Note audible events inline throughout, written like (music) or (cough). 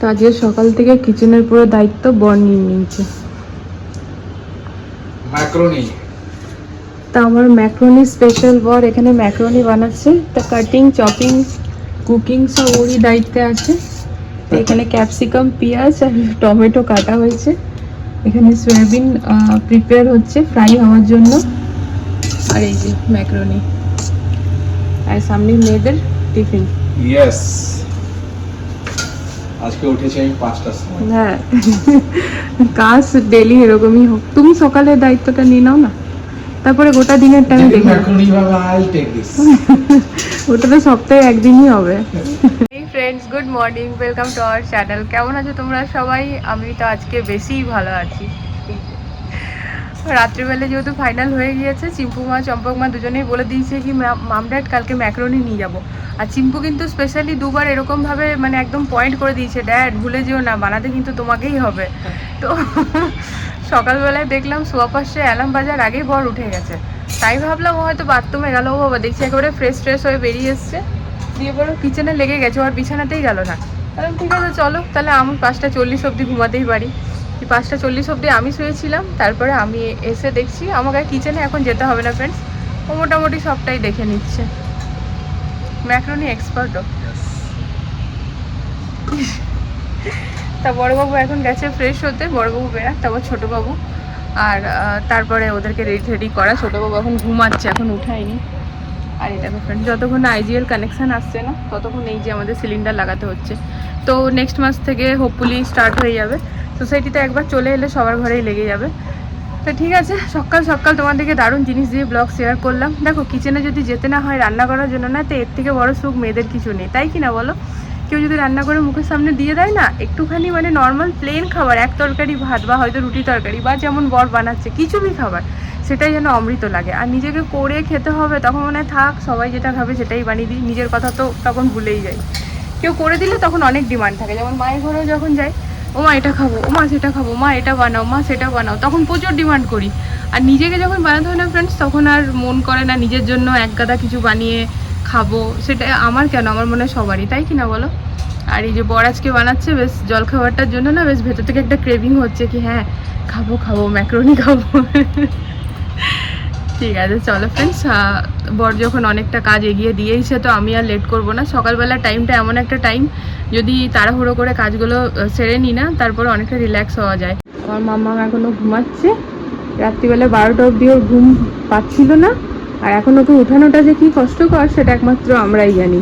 তো আজকে সকাল থেকে কিচেনের পুরো দায়িত্ব বর নিয়ে নিয়েছে। তা আমার ম্যাক্রোনি স্পেশাল বর এখানে ম্যাক্রোনি বানাচ্ছে। তা কাটিং চপিং কুকিং সব ওরই দায়িত্বে আছে। তো এখানে ক্যাপসিকাম পেঁয়াজ আর টমেটো কাটা হয়েছে। এখানে সয়াবিন প্রিপেয়ার হচ্ছে ফ্রাই হওয়ার জন্য। আর এই যে ম্যাক্রোনি আর সামনে মেয়েদের টিফিন ইয়েস আজকে উঠেছি আমি পাঁচটার সময়। হ্যাঁ। কাজ ডেলি এরকমই হোক। তুমি সকালের দায়িত্বটা নিয়ে নাও না। তারপরে গোটা দিনের টাইম দেখে (laughs) ওটা তো সপ্তাহে একদিনই হবে। Friends good morning welcome to our channel কেমন আছো তোমরা সবাই? আমি তো আজকে বেশিই ভালো আছি। রাত্রিবেলা যেহেতু ফাইনাল হয়ে গিয়েছে চিম্পু মা চম্পক মা দুজনেই বলে দিয়েছে কি মাম ড্যাড কালকে ম্যাক্রোনি নিয়ে যাব। আর চিম্পু কিন্তু স্পেশালি দুবার এরকমভাবে মানে একদম পয়েন্ট করে দিয়েছে ড্যাড ভুলে যেও না, বানাতে কিন্তু তোমাকেই হবে। তো সকালবেলায় দেখলাম সোয়া পাশে অ্যালার্ম বাজার আগেই বর উঠে গেছে। তাই ভাবলাম ও হয়তো বাথরুমে গেল, ও বাবা দেখছি একেবারে ফ্রেশ ট্রেশ হয়ে বেরিয়ে এসছে। দিয়ে পরে কিচেনে লেগে গেছে ওর বিছানাতেই গেল না। তাহলে ঠিক আছে, চলো, তাহলে আমি পাঁচটা চল্লিশ অবধি ঘুমাতেই পারি। পাঁচটা চল্লিশ অবধি আমি শুয়েছিলাম, তারপরে আমি এসে দেখছি, আমাকে কিচেনে এখন যেতে হবে না ফ্রেন্ডস ও মোটামুটি সবটাই দেখে নিচ্ছে। ম্যাক্রোনি এক্সপার্টও তা বড়বাবু এখন গেছে ফ্রেশ হতে বড়বাবু বেড়া তারপর ছোটোবাবু। আর তারপরে ওদেরকে রেডি রেডি করা। ছোটোবাবু এখন ঘুমাচ্ছে এখন উঠায়নি। আর এটা ফ্রেন্ড যতক্ষণ আইজিএল কানেকশান আসছে না ততক্ষণ এই যে আমাদের সিলিন্ডার লাগাতে হচ্ছে। তো নেক্সট মাস থেকে হোপফুলি স্টার্ট হয়ে যাবে। সোসাইটিতে একবার চলে এলে সবার ঘরেই লেগে যাবে। তো ঠিক আছে, সকাল সকাল তোমাদেরকে দারুণ জিনিস দিয়ে ব্লগ শেয়ার করলাম। দেখো কিচেনে যদি যেতে না হয় রান্না করার জন্য না, তো এর থেকে বড় সুখ মেয়েদের কিছু নেই। তাই কি না বলো? কেউ যদি রান্না করে মুখের সামনে দিয়ে দেয় না, একটুখানি মানে নর্মাল প্লেন খাবার, এক তরকারি ভাত বা হয়তো রুটি তরকারি বা যেমন বর বানাচ্ছে কিছু বি খাবার, সেটাই যেন অমৃত লাগে। আর নিজেকে করে খেতে হবে, তখন মনে থাক, সবাই যেটা খাবে সেটাই বানিয়ে দিই। নিজের কথা তো তখন ভুলেই যাই। কেউ করে দিলে তখন অনেক ডিমান্ড থাকে। যেমন মায়ের ঘরেও যখন যাই ও মা এটা খাব ও মা সেটা খাব, মা, এটা বানাও, মা, সেটা বানাও। তখন প্রচুর ডিমান্ড করি। আর নিজেকে যখন বানাতে হয় না ফ্রেন্ডস তখন আর মন করে না নিজের জন্য এক গাদা কিছু বানিয়ে খাব। সেটা আমার কেন? আমার মনে হয় সবারই, তাই কি না বলো? আর এই যে বর আজকে বানাচ্ছে, বেশ জলখাবারটার জন্য না, বেশ ভেতর থেকে একটা ক্রেভিং হচ্ছে কি হ্যাঁ খাব খাব ম্যাক্রোনি খাব। ঠিক আছে, চলো ফ্রেন্ডস বর যখন অনেকটা কাজ এগিয়ে দিয়েইছে, তো আমি আর লেট করব না। সকালবেলা টাইমটা এমন একটা টাইম যদি তাড়াহুড়ো করে কাজগুলো সেরে নিই না, তারপর অনেকটা রিল্যাক্স হওয়া যায়। আমার মাম্মা এখনও ঘুমাচ্ছে। রাত্রিবেলা বারোটা অবধি ওর ঘুম পাচ্ছিল না। আর এখন ওকে উঠানোটা যে কী কষ্টকর, সেটা একমাত্র আমরাই জানি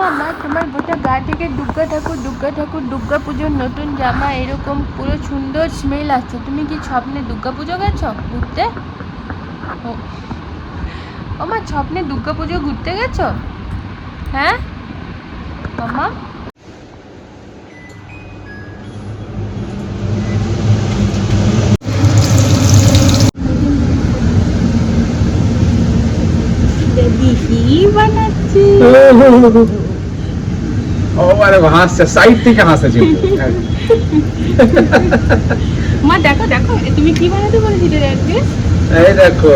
মামা তোমার গোটা গা থেকে দুর্গা ঠাকুর দুর্গা ঠাকুর দুর্গা পুজোর নতুন জামা এরকম পুরো সুন্দর স্মেল আসছে। তুমি কি স্বপ্নে দুর্গা পুজো গেছো ঘুরতে? ও আমার স্বপ্নে দুর্গা পুজো ঘুরতে গেছো? হ্যাঁ? মামা বানাচ্ছি। (laughs) ও আরে হাসছে সাইড থেকে হাসছে মা দেখো দেখো তুমি কি বানাতে বলেছিলে আজকে? এই দেখো?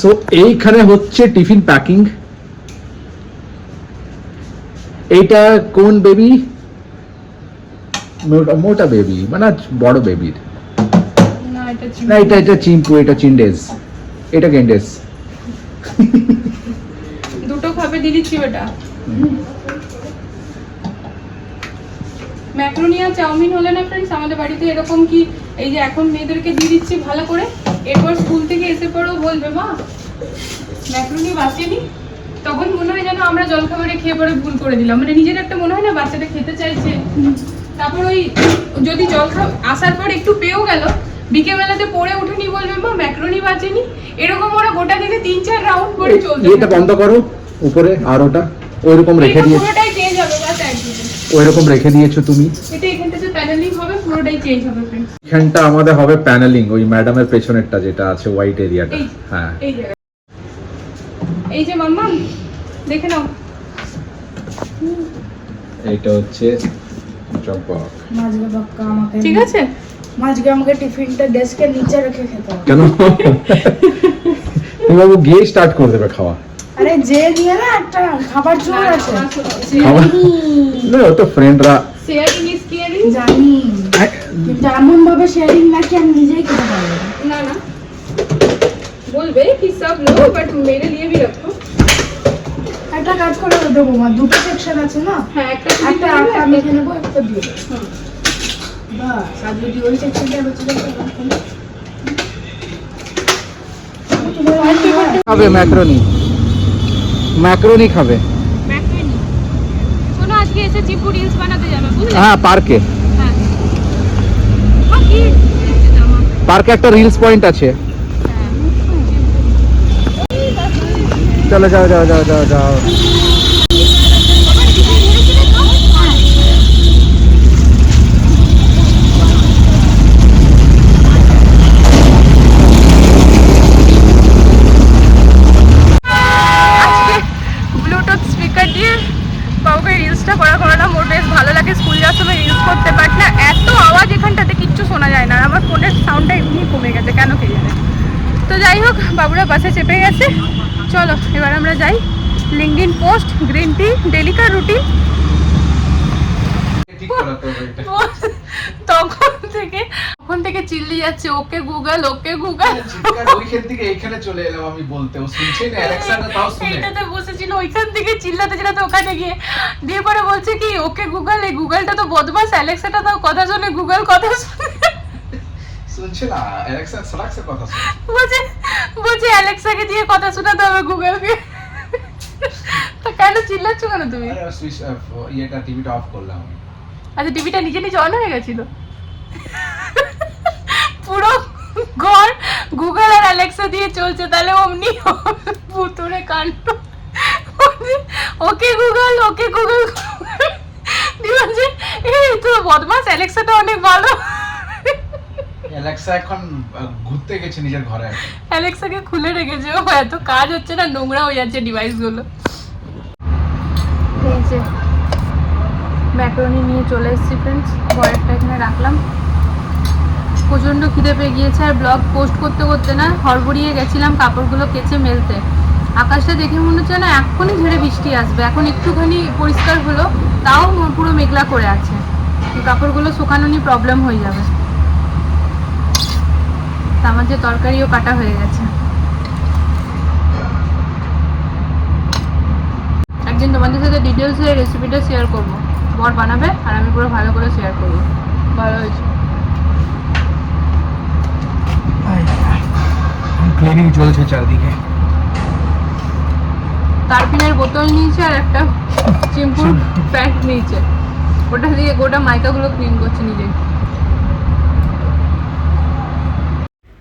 সো এইখানে হচ্ছে টিফিন প্যাকিং। এইটা কোন বেবি? মোটা বেবি মানে বড় বেবির না এটা এটা চিম্পু এটা চিন্ডেস এটা গেন্ডেস দুটো খাবে দিয়ে দিচ্ছি ওটা ম্যাক্রোনি আর চাউমিন হলে না ফ্রেন্ডস আমাদের বাড়িতে এরকম কি এই যে এখন মেয়েদেরকে দিয়ে দিচ্ছি ভালো করে এরপর স্কুল থেকে এসে পরেও বলবে মা। ম্যাক্রোনি বাঁচেনি তখন মনে হয় যেন আমরা জলখাবারে খেয়ে পরে ভুল করে দিলাম। মানে নিজের একটা মনে হয় না বাচ্চাটা খেতে চাইছে। তারপর ওই যদি জল খা আসার পর একটু পেয়েও গেল। বিকেলবেলাতে পড়ে উঠেনি বলবে মা ম্যাক্রোনি বাজেনি। এরকম ওরা গোটা দিনে তিন চার রাউন্ড করে চলতে এটা বন্ধ করো উপরে আর ওটা। ওইরকম রেখে এটা দিয়েছ। পুরোটাই চেঞ্জ হবে বাস একদিনে ওইরকম রেখে দিয়েছ তুমি। এটা এখান যে প্যানেলিং হবে পুরোটাই চেঞ্জ হবে ফ্রেন্ডস এখানটা আমাদের হবে প্যানেলিং ওই ম্যাডামের পেছনেরটা যেটা আছে হোয়াইট এরিয়াটা হ্যাঁ। এই যে। মাম্মা দেখে নাও। এইটা হচ্ছে ঠিক আছে। মাজগা আমাকে টিফিনটা ডেস্কের নিচে রেখে খেতে কেন? তুমি বাবু গিয়ে স্টার্ট করে দেবে খাওয়া। আরে যে নিয়ে না একটা খাবার জোর আছে। না তো ফ্রেন্ডরা শেয়ারিং ইজ কেয়ারিং জানি। হ্যাঁ। কিন্তু এমন ভাবে শেয়ারিং না কি আমি নিজেই খেতে পারব? না না। বলবে কি সব লো বাট মেরে লিয়ে ভি রাখো একটা কাজ করে দেবো মা। দুটো সেকশন আছে না? হ্যাঁ একটা একটা একটা আমি এখানে নেব একটা দিয়ে বাস আর যদি ওই সেকশনটা বেঁচে যায় তাহলে খাবে ম্যাক্রোনি ম্যাক্রোনি খাবে। শোনো আজকে এসে চিপু রিলস বানাতে যাবে বুঝলে? হ্যাঁ পার্কে হ্যাঁ। পার্কে একটা রিলস পয়েন্ট আছে। চলো যাও যাও যাও যাও যাও। বাসে চেপে গেছে। চলো এবার আমরা যাই লিঙ্কডিন পোস্ট গ্রিন টি ডেলিকার রুটিন তখন থেকে তখন থেকে চিল্লি যাচ্ছে ওকে গুগল ওকে গুগল। ওইখান থেকে এইখানে চলে এলাম আমি বলতে। ও শুনছে না অ্যালেক্সাটা তাও শুনে। বসেছিল ওইখান থেকে চিল্লাতে চিল্লাতে ওখানে গিয়ে। দিয়ে পরে বলছে কি ওকে গুগল এই গুগলটা তো বদমাস অ্যালেক্সাটা তো কথা শুনে গুগল কথা শুনে। শুনছে না অ্যালেক্সা কথা বলছে বলছে অ্যালেক্সাকে দিয়ে কথা শোনাতে হবে গুগলকে তো কেন চিল্লাচ্ছ কেন তুমি? সুইচ ইয়েটা টিভিটা অফ করলাম আচ্ছা টিভিটা নিজে নিজে অন হয়ে গেছিল? পুরো ঘর গুগল আর অ্যালেক্সা দিয়ে চলছে তাহলে অমনি ভুতুরে কাণ্ড। ওকে গুগল ওকে গুগল দিয়ে বলছে এই তো বদমাস অ্যালেক্সাটা অনেক ভালো। অ্যালেক্সা এখন ঘুরতে গেছে নিজের ঘরে। অ্যালেক্সাকে খুলে রেখেছে। ও এত কাজ হচ্ছে না, নোংরা হয়ে যাচ্ছে ডিভাইসগুলো ম্যাক্রোনি নিয়ে চলে এসেছি ফ্রেন্ডস বয়ারটা এখানে রাখলাম। প্রচণ্ড খিদে পেয়ে গিয়েছে আর ব্লগ পোস্ট করতে করতে না হড়বড়িয়ে গেছিলাম কাপড়গুলো কেচে মেলতে। আকাশটা দেখে মনে হচ্ছে না এখনই ঝেড়ে বৃষ্টি আসবে। এখন একটুখানি পরিষ্কার হলো, তাও পুরো মেঘলা করে আছে। কাপড়গুলো শুকানো নিয়ে প্রবলেম হয়ে যাবে। তা আমার যে তরকারিও কাটা হয়ে গেছে। একদিন তোমাদের সাথে ডিটেলস ডিটেলসে রেসিপিটা শেয়ার করব। বর বানাবে আর আমি পুরো ভালো করে শেয়ার করব। ভালো হয়েছে। ক্লিনিং চলছে চারদিকে। তারপিনের বোতল নিয়েছে আর একটা চিম্পুর প্যান্ট নিয়েছে। ওটা দিয়ে গোটা মাইকাগুলো ক্লিন করছে নিজে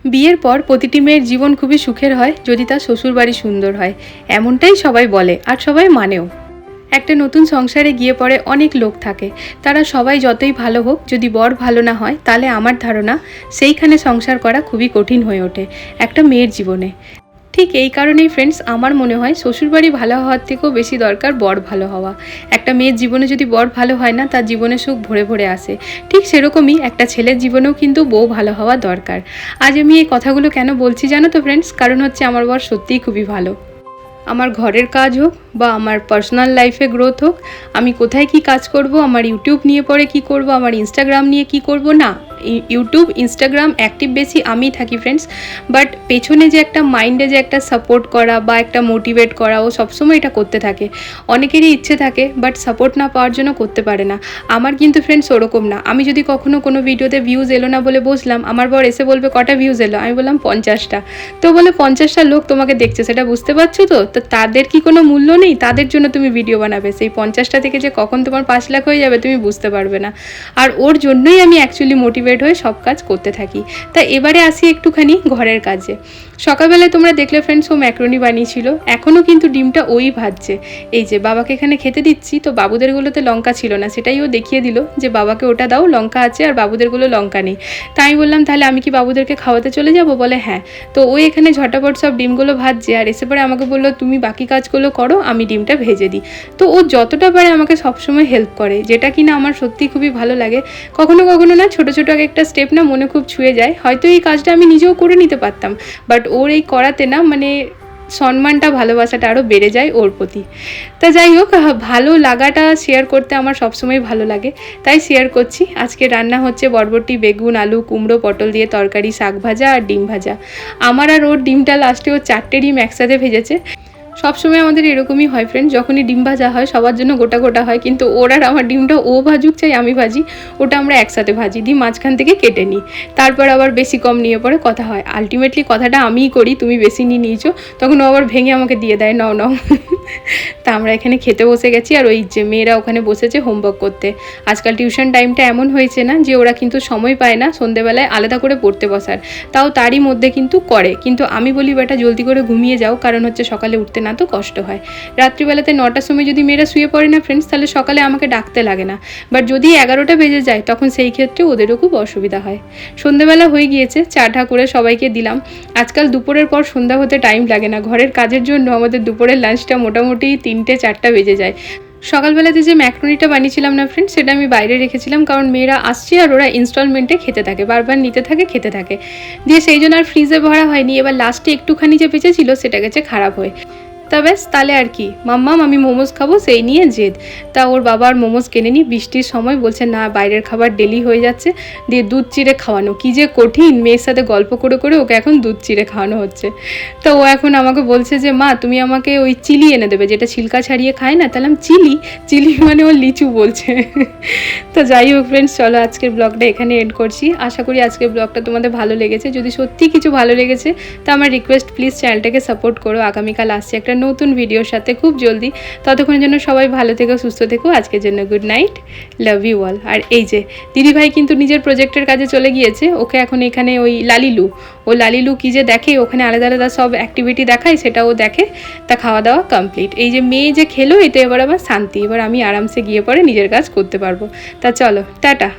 বিয়ের পর প্রতিটি মেয়ের জীবন খুবই সুখের হয়, যদি তার শ্বশুর বাড়ি সুন্দর হয়। এমনটাই সবাই বলে, আর সবাই মানেও। একটা নতুন সংসারে গিয়ে পড়ে অনেক লোক থাকে। তারা সবাই যতই ভালো হোক, যদি বর ভালো না হয়, তাহলে আমার ধারণা, সেইখানে সংসার করা খুবই কঠিন হয়ে ওঠে, একটা মেয়ের জীবনে। ঠিক এই কারণেই ফ্রেন্ডস আমার মনে হয় শ্বশুরবাড়ি ভালো হওয়ার থেকেও বেশি দরকার বর ভালো হওয়া। একটা মেয়ের জীবনে যদি বর ভালো হয় না, তার জীবনে সুখ ভরে ভরে আসে। ঠিক সেরকমই একটা ছেলের জীবনেও কিন্তু বউ ভালো হওয়া দরকার। আজ আমি এই কথাগুলো কেন বলছি জানো তো ফ্রেন্ডস কারণ হচ্ছে আমার বর সত্যিই খুবই ভালো। আমার ঘরের কাজ হোক বা আমার পার্সোনাল লাইফে গ্রোথ হোক, আমি কোথায় কি কাজ করব, আমার ইউটিউব নিয়ে পরে কি করব, আমার ইনস্টাগ্রাম নিয়ে কি করব, না ইউটিউব ইনস্টাগ্রাম অ্যাক্টিভ বেশি আমিই থাকি ফ্রেন্ডস বাট পেছনে যে একটা মাইন্ডে যে একটা সাপোর্ট করা বা একটা মোটিভেট করা, ও সবসময় এটা করতে থাকে। অনেকেরই ইচ্ছে থাকে বাট সাপোর্ট না পাওয়ার জন্য করতে পারে না। আমার কিন্তু ফ্রেন্ডস ওরকম না। আমি যদি কখনো কোনো ভিডিওতে ভিউজ এলো না বলে বসলাম, আমার বর এসে বলবে, কটা ভিউজ এলো? আমি বললাম, পঞ্চাশটা। তো বলে, পঞ্চাশটা লোক তোমাকে দেখছে। সেটা বুঝতে পারছ তো? তো তাদের কি কোনো মূল্য নেই? তাদের জন্য তুমি ভিডিও বানাবে। সেই পঞ্চাশটা থেকে যে কখন তোমার পাঁচ লাখ হয়ে যাবে তুমি বুঝতে পারবে না। আর ওর জন্যই আমি অ্যাকচুয়ালি মোটিভেট হয়ে সব কাজ করতে থাকি। তা এবারে আসি একটুখানি ঘরের কাজে। সকালবেলায় তোমরা দেখলে ফ্রেন্ডস ও ম্যাক্রোনি বানিয়েছিল। এখনও কিন্তু ডিমটা ওই ভাজছে। এই যে বাবাকে এখানে খেতে দিচ্ছি, তো বাবুদেরগুলোতে লঙ্কা ছিল না। সেটাই ও দেখিয়ে দিল যে বাবাকে ওটা দাও, লঙ্কা আছে আর বাবুদেরগুলো লঙ্কা নেই। তাই আমি বললাম, তাহলে আমি কি বাবুদেরকে খাওয়াতে চলে যাব? বলে হ্যাঁ। তো ওই এখানে ঝটাপট সব ডিমগুলো ভাজছে। আর এসে পরে আমাকে বলল তুমি বাকি কাজগুলো করো, আমি ডিমটা ভেজে দিই। তো ও যতটা পারে আমাকে সবসময় হেল্প করে, যেটা কিনা আমার সত্যি খুবই ভালো লাগে। কখনো কখনো না, ছোট ছোট একটা স্টেপ না মনে খুব ছুঁয়ে যায়। হয়তো এই কাজটা আমি নিজেও করে নিতে পারতাম বাট ওর এই করাতে না মানে সম্মানটা, ভালোবাসাটা আরও বেড়ে যায় ওর প্রতি। তা যাই হোক, ভালো লাগাটা শেয়ার করতে আমার সবসময় ভালো লাগে। তাই শেয়ার করছি। আজকে রান্না হচ্ছে বরবটি, বেগুন, আলু, কুমড়ো, পটল দিয়ে তরকারি, শাক ভাজা আর ডিম ভাজা। আমার আর ওর ডিমটা লাস্টে ও চারটে ডিম একসাথে ভেজেছে। সবসময় আমাদের এরকমই হয় ফ্রেন্ড যখনই ডিম ভাজা হয়, সবার জন্য গোটা গোটা হয়, কিন্তু ওর আর আমার ডিমটা ও ভাজুক চাই, আমি ভাজি, ওটা আমরা একসাথে ভাজি দিই মাঝখান থেকে কেটে নিই। তারপর আবার বেশি কম নিয়ে পরে কথা হয়। আলটিমেটলি কথাটা আমিই করি, তুমি বেশি নিয়ে নিয়েছো, তখন ও আবার ভেঙে আমাকে দিয়ে দেয়, নাও নাও। তা আমরা এখানে খেতে বসে গেছি, আর ওই যে মেয়েরা ওখানে বসেছে হোমওয়ার্ক করতে। আজকাল টিউশন টাইমটা এমন হয়েছে না যে ওরা কিন্তু সময় পায় না সন্ধেবেলায় আলাদা করে পড়তে বসার। তাও তারই মধ্যে কিন্তু করে। কিন্তু আমি বলি, বেটা, জলদি করে ঘুমিয়ে যাও, কারণ হচ্ছে সকালে উঠতে না তো কষ্ট হয়। রাত্রিবেলাতে নটার সময় যদি মেয়েরা শুয়ে পড়ে না ফ্রেন্ডস তাহলে সকালে আমাকে ডাকতে লাগে না। বাট যদি এগারোটা বেজে যায়, তখন সেই ক্ষেত্রে ওদেরও খুব অসুবিধা হয়। সন্ধেবেলা হয়ে গিয়েছে, চা ঠা করে সবাইকে দিলাম। আজকাল দুপুরের পর সন্ধ্যা হতে টাইম লাগে না। ঘরের কাজের জন্য আমাদের দুপুরের লাঞ্চটা মোটামুটি তিনটে, চারটা বেজে যায়। সকালবেলাতে যে ম্যাক্রোনিটা বানিয়েছিলাম না ফ্রেন্ড সেটা আমি বাইরে রেখেছিলাম। কারণ মেয়েরা আসছে আর ওরা ইনস্টলমেন্টে খেতে থাকে, বারবার নিতে থাকে, খেতে থাকে। দিয়ে সেই জন্য আর ফ্রিজে ভরা হয়নি। এবার লাস্টে একটুখানি যে বেঁচেছিল, সেটা গেছে খারাপ হয়ে। তা ব্যাস, তাহলে আর কি। মাম্মাম আমি মোমোজ খাব, সেই নিয়ে জেদ। তা ওর বাবা আর কেনে নি, বৃষ্টির সময় বলছে, না, বাইরের খাবার ডেলি হয়ে যাচ্ছে, দিয়ে দুধ চিড়ে খাওয়ানো। কি যে কঠিন, মেয়ের সাথে গল্প করে করে ওকে এখন দুধ চিড়ে খাওয়ানো হচ্ছে। তো ও এখন আমাকে বলছে যে, মা, তুমি আমাকে ওই চিলি এনে দেবে, যেটা ছিলকা ছাড়িয়ে খায় না? তাহলে আমি, চিলি? চিলি মানে ও লিচু বলছে। তো যাই হোক ফ্রেন্ডস চলো আজকের ব্লগটা এখানে এন্ড করছি। আশা করি আজকের ব্লগটা তোমাদের ভালো লেগেছে। যদি সত্যি কিছু ভালো লেগেছে, তো আমার রিকোয়েস্ট প্লিজ চ্যানেলটাকে সাপোর্ট করো। আগামীকাল আসছে একটা নতুন ভিডিওর সাথে খুব জলদি। ততক্ষণের জন্য সবাই ভালো থেকো, সুস্থ থেকো। আজকের জন্য good night love you all আর এই যে, দিদিভাই কিন্তু নিজের প্রজেক্টের কাজে চলে গিয়েছে। ওকে এখন এখানে ওই লালিলু। ও লালিলু কি যে দেখে, ওখানে আলাদা আলাদা সব অ্যাক্টিভিটি দেখায় সেটা ও দেখে। তা খাওয়া দাওয়া কমপ্লিট এই যে মেয়ে যে খেলো, এতে এবার আবার শান্তি। এবার আমি আরামসে গিয়ে পরে নিজের কাজ করতে পারব। তা চলো, টাটা।